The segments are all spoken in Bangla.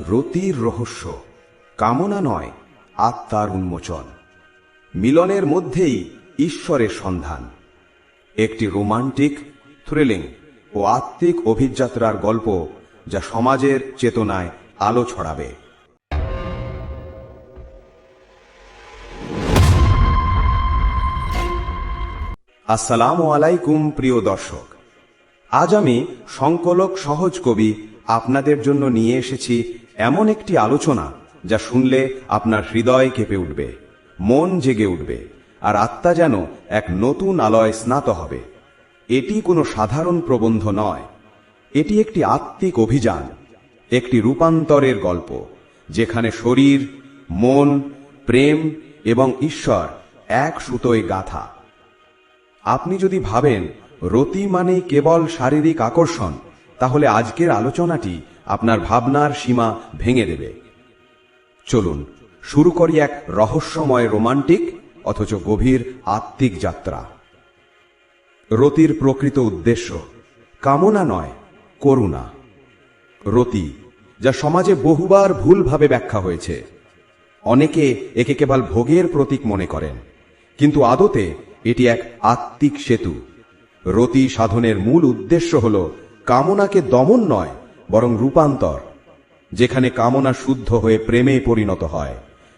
রতির রহস্য। কামনা নয়, আত্মার উন্মোচন। মিলনের মধ্যেই ঈশ্বরের সন্ধান। একটি রোমান্টিক, থ্রিলিং ও আত্মিক অভিযাত্রার গল্প যা সমাজের চেতনায় আলো ছড়াবে। আসসালামু আলাইকুম, প্রিয় দর্শক। আজ আমি সংকলক সহজ কবি আপনাদের জন্য নিয়ে এসেছি এমন একটি আলোচনা যা শুনলে আপনার হৃদয় কেঁপে উঠবে, মন জেগে উঠবে, আর আত্মা যেন এক নতুন আলয় স্নাত হবে। এটি কোনো সাধারণ প্রবন্ধ নয়, এটি একটি আত্মিক অভিযান, একটি রূপান্তরের গল্প, যেখানে শরীর, মন, প্রেম এবং ঈশ্বর এক সুতোয় গাথা। আপনি যদি ভাবেন রতি মানেই কেবল শারীরিক আকর্ষণ, তাহলে আজকের আলোচনাটি আপনার ভাবনার সীমা ভেঙে দেবে। চলুন, শুরু করি এক রহস্যময় রোমান্টিক অথচ গভীর আত্মিক যাত্রা। রতির প্রকৃত উদ্দেশ্য, কামনা নয়, করুণা। রতি, যা সমাজে বহুবার ভুলভাবে ব্যাখ্যা হয়েছে। অনেকে একে কেবল ভোগের প্রতীক মনে করেন, কিন্তু আদতে এটি এক আত্মিক সেতু। রতি সাধনের মূল উদ্দেশ্য হল, কামনাকে দমন নয় বরং রূপান্তর, যেখানে কামনা শুদ্ধ হয়ে প্রেমে পরিণত হয়।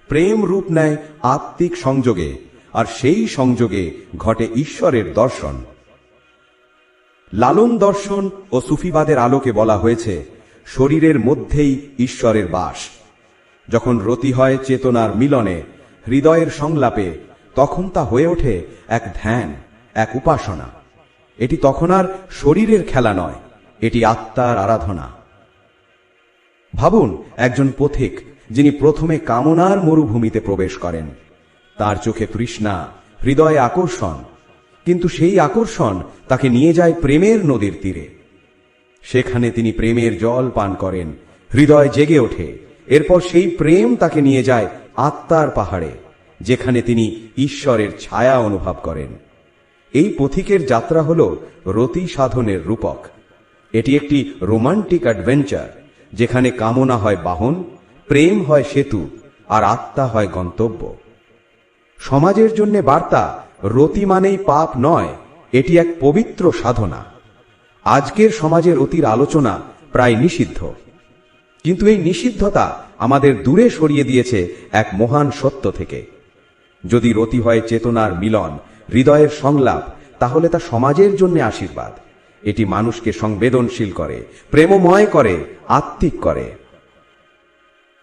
প্রেম রূপ নেয় আত্মিক সংযোগে, আর সেই সংযোগে ঘটে ঈশ্বরের দর্শন। লালন দর্শন ও সুফিবাদের আলোকে বলা হয়েছে, শরীরের মধ্যেই ঈশ্বরের বাস। যখন রতি হয় চেতনার মিলনে, হৃদয়ের সংলাপে, তখন তা হয়ে ওঠে এক ধ্যান, এক উপাসনা। এটি তখন আর শরীরের খেলা নয়, এটি আত্মার আরাধনা। ভাবুন, একজন পথিক, যিনি প্রথমে কামনার মরুভূমিতে প্রবেশ করেন। তার চোখে তৃষ্ণা, হৃদয়ে আকর্ষণ। কিন্তু সেই আকর্ষণ তাকে নিয়ে যায় প্রেমের নদীর তীরে। সেখানে তিনি প্রেমের জল পান করেন, হৃদয় জেগে ওঠে। এরপর সেই প্রেম তাকে নিয়ে যায় আত্মার পাহাড়ে, যেখানে তিনি ঈশ্বরের ছায়া অনুভব করেন। এই পথিকের যাত্রা হল রতি সাধনের রূপক। এটি একটি রোমান্টিক অ্যাডভেঞ্চার। যেখানে কামনা হয় বাহন, প্রেম হয় সেতু, আর আত্মা হয় গন্তব্য। সমাজের জন্য বার্তা, রতি মানেই পাপ নয়, এটি এক পবিত্র সাধনা। আজকের সমাজের অতির আলোচনা প্রায় নিষিদ্ধ। কিন্তু এই নিষিদ্ধতা আমাদের দূরে সরিয়ে দিয়েছে এক মহান সত্য থেকে। যদি রতি হয় চেতনার মিলন, হৃদয়ের সংলাপ, তাহলে তা সমাজের জন্য আশীর্বাদ। এটি মানুষকে সংবেদনশীল করে, প্রেমময় করে, আত্মিক করে।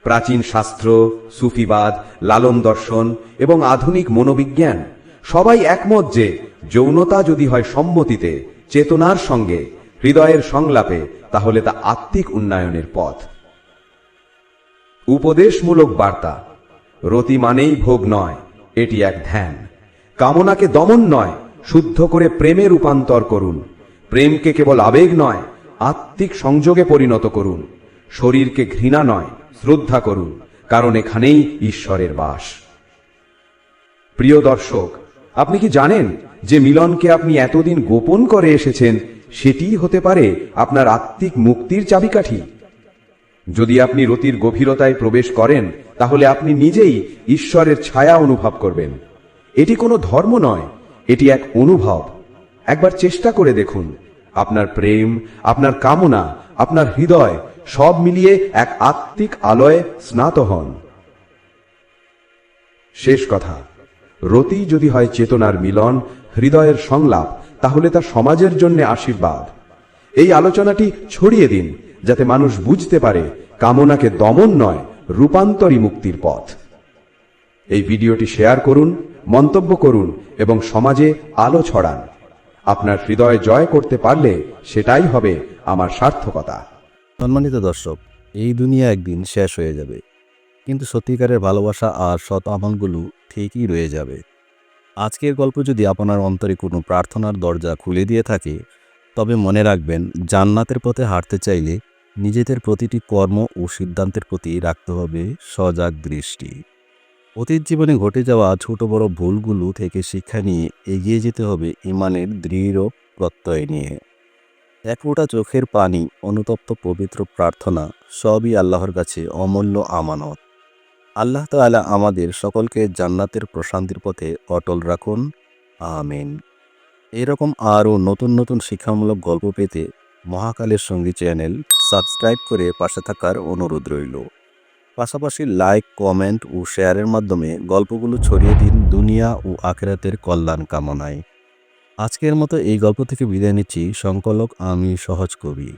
প্রাচীন শাস্ত্র, সুফিবাদ, লালন দর্শন এবং আধুনিক মনোবিজ্ঞান সবাই একমত যে যৌনতা যদি হয় সম্মতিতে, চেতনার সঙ্গে, হৃদয়ের সংলাপে, তাহলে তা আত্মিক উন্নয়নের পথ। উপদেশমূলক বার্তা, রতি মানেই ভোগ নয়, এটি এক ধ্যান। কামনাকে দমন নয়, শুদ্ধ করে প্রেমে রূপান্তর করুন। প্রেমকে কেবল আবেগ নয়, আত্মিক সংযোগে পরিণত করুন। শরীরকে ঘৃণা নয়, শ্রদ্ধা করুন, কারণ এখানেই ঈশ্বরের বাস। প্রিয় দর্শক, আপনি কি জানেন যে মিলনকে আপনি এতদিন গোপন করে এসেছেন, সেটিই হতে পারে আপনার আত্মিক মুক্তির চাবিকাঠি? যদি আপনি রতির গভীরতায় প্রবেশ করেন, তাহলে আপনি নিজেই ঈশ্বরের ছায়া অনুভব করবেন। এটি কোনো ধর্ম নয়, এটি এক অনুভব। একবার চেষ্টা করে দেখুন। আপনার প্রেম, আপনার কামনা, আপনার হৃদয় সব মিলিয়ে এক আত্মিক আলয়ে স্নাত হন। শেষ কথা, রতি যদি হয় চেতনার মিলন, হৃদয়ের সংলাপ, তাহলে তা সমাজের জন্য আশীর্বাদ। এই আলোচনাটি ছড়িয়ে দিন, যাতে মানুষ বুঝতে পারে কামনাকে দমন নয়, রূপান্তরী মুক্তির পথ। এই ভিডিওটি শেয়ার করুন, মন্তব্য করুন এবং সমাজে আলো ছড়ান। আপনার হৃদয় জয় করতে পারলে সেটাই হবে আমার সার্থকতা। সম্মানিত দর্শক, এই দুনিয়া একদিন শেষ হয়ে যাবে। কিন্তু সত্যিকারের ভালোবাসা আর সৎ আমলগুলো ঠিকই রয়ে যাবে। আজকের গল্প যদি আপনার অন্তরে কোনো প্রার্থনার দরজা খুলে দিয়ে থাকে, তবে মনে রাখবেন, জান্নাতের পথে হাঁটতে চাইলে নিজেদের প্রতিটি কর্ম ও সিদ্ধান্তের প্রতি রাখতে হবে সজাগ দৃষ্টি। অতীত জীবনে ঘটে যাওয়া ছোট বড় ভুলগুলো থেকে শিক্ষা নিয়ে এগিয়ে যেতে হবে ইমানের দৃঢ় প্রত্যয় নিয়ে। এক ফোঁটা চোখের পানি, অনুতপ্ত পবিত্র প্রার্থনা, সবই আল্লাহর কাছে অমূল্য আমানত। আল্লাহ তাআলা আমাদের সকলকে জান্নাতের প্রশান্তির পথে অটল রাখুন। আমিন। এরকম আরও নতুন নতুন শিক্ষামূলক গল্প পেতে মহাকালের সঙ্গী চ্যানেল সাবস্ক্রাইব করে পাশে থাকার অনুরোধ রইল। পাশাপাশি লাইক কমেন্ট ও শেয়ারের মাধ্যমে গল্পগুলো ছড়িয়ে দিন দুনিয়া ও আখেরাতের কল্যাণ কামনায়। আজকের মতো এই গল্প থেকে বিদায় নিচ্ছি, সংকলক আমি সহজ কবি।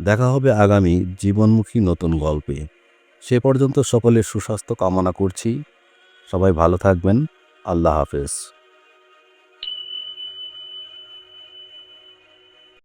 দেখা হবে আগামী জীবনমুখী নতুন গল্পে। সে পর্যন্ত সকলের সুস্বাস্থ্য কামনা করছি। সবাই ভালো থাকবেন। আল্লাহ হাফেজ।